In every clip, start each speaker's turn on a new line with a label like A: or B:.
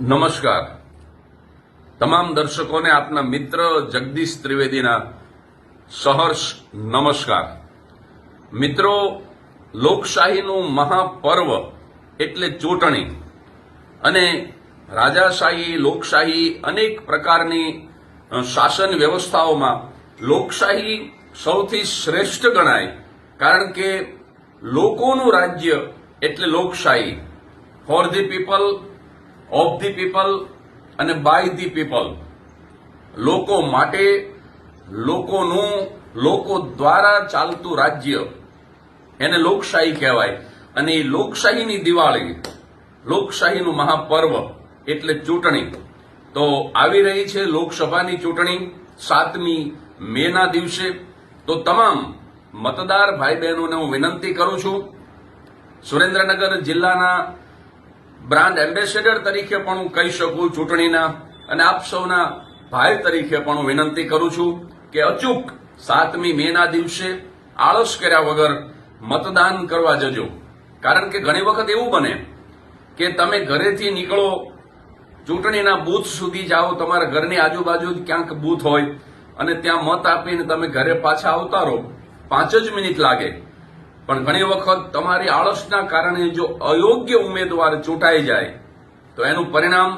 A: નમસ્કાર. તમામ દર્શકોને આપના મિત્ર જગદીશ ત્રિવેદીના સહર્ષ નમસ્કાર. મિત્રો, લોકશાહીનું મહાપર્વ એટલે ચૂંટણી અને રાજાશાહી, લોકશાહી અનેક પ્રકારની શાસન વ્યવસ્થાઓમાં લોકશાહી સૌથી શ્રેષ્ઠ ગણાય. કારણ કે લોકોનું રાજ્ય એટલે લોકશાહી. For the people of the people અને બાય ધી પીપલ લોકો માટે લોકોનું લોકો દ્વારા ચાલતું રાજ્ય એને લોકશાહી કહેવાય અને એ લોકશાહીની દિવાળી લોકશાહીનું મહાપર્વ એટલે ચૂંટણી તો આવી રહી છે લોકસભાની ચૂંટણી સાતમી મેના દિવસે તો તમામ મતદાર ભાઈ બહેનોને હું વિનંતી કરું છું સુરેન્દ્રનગર જિલ્લાના બ્રાન્ડ એમ્બેસેડર તરીકે પણ હું કહી શકું ચૂંટણીના અને આપ સૌના ભાઈ તરીકે પણ હું વિનંતી કરું છું કે અચૂક સાતમી મેના દિવસે આળસ કર્યા વગર મતદાન કરવા જજો. કારણ કે ઘણી વખત એવું બને કે તમે ઘરેથી નીકળો, ચૂંટણીના બૂથ સુધી જાઓ, તમારા ઘરની આજુબાજુ ક્યાંક બૂથ હોય અને ત્યાં મત આપીને તમે ઘરે પાછા આવતા રહો. પાંચ જ મિનિટ લાગે. પણ ઘણી વખત તમારી આળસના કારણે જો અયોગ્ય ઉમેદવાર ચૂંટાઈ જાય, તો એનું પરિણામ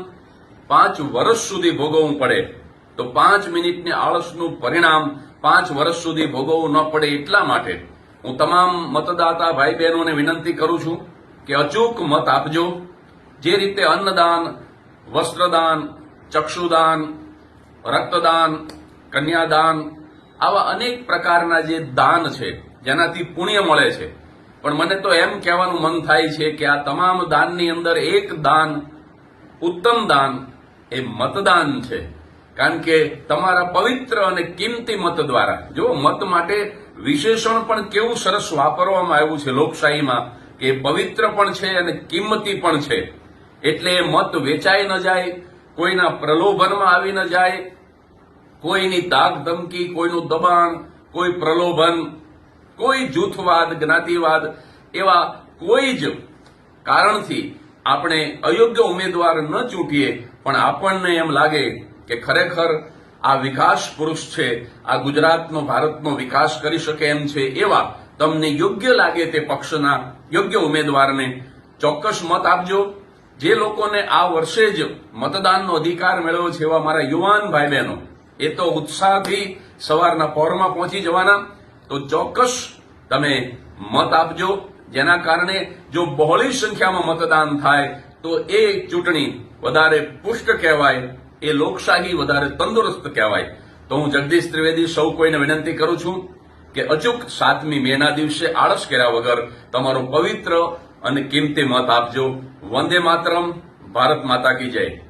A: પાંચ વર્ષ સુધી ભોગવવું પડે. તો પાંચ મિનિટની આળસનું પરિણામ પાંચ વર્ષ સુધી ભોગવવું ન પડે એટલા માટે હું તમામ મતદાતા ભાઈ બહેનોને વિનંતી કરું છું કે અચૂક મત આપજો. જે રીતે અન્નદાન, વસ્ત્રદાન, ચક્ષુદાન, રક્તદાન, કન્યાદાન, આવા અનેક પ્રકારના જે દાન છે જેનાથી પુણ્ય મળે છે. પણ મને તો એમ કહેવાનું મન થાય છે કે આ તમામ દાનની અંદર એક દાન, ઉત્તમ દાન, એ મતદાન છે. કારણ કે તમારા પવિત્ર અને કિંમતી મત દ્વારા, જો મત માટે વિશેષણ પણ કેવું સરસ વાપરવામાં આવ્યું છે લોકશાહીમાં, કે પવિત્ર પણ છે અને કિંમતી પણ છે. એટલે એ મત વેચાઈ ન જાય, કોઈના પ્રલોભનમાં આવી ન જાય, કોઈની દાગ ધમકી, કોઈનું દબાણ, કોઈ પ્રલોભન કોઈ જૂથવાદ, જ્ઞાતિવાદ એવા કોઈ જ કારણથી આપણે અયોગ્ય ઉમેદવાર ન ચૂંટીએ, પણ આપણને એમ લાગે કે ખરેખર આ વિકાસ પુરુષ છે, આ ગુજરાતનો, ભારતનો વિકાસ કરી શકે એમ છે એવા તમને યોગ્ય લાગે તે પક્ષના યોગ્ય ઉમેદવારને ચોક્કસ મત આપજો. જે લોકોને આ વર્ષે જ મતદાનનો અધિકાર મેળવ્યો છે એવા મારા યુવાન ભાઈ બહેનો એ તો ઉત્સાહથી સવારના પોરમાં પહોંચી જવાના. તો ચોક્કસ તમે મત આપજો. જેના કારણે જો બહોળી સંખ્યામાં મતદાન થાય, તો એ ચૂંટણી વધારે પુષ્ટ કહેવાય, એ લોકશાહી વધારે તંદુરસ્ત કહેવાય. તો હું જગદીશ ત્રિવેદી સૌ કોઈને વિનંતી કરું છું કે અચૂક સાતમી મેના દિવસે આળસ કર્યા વગર તમારો પવિત્ર અને કિંમતી મત આપજો. વંદે માતરમ, ભારત માતા કી જય.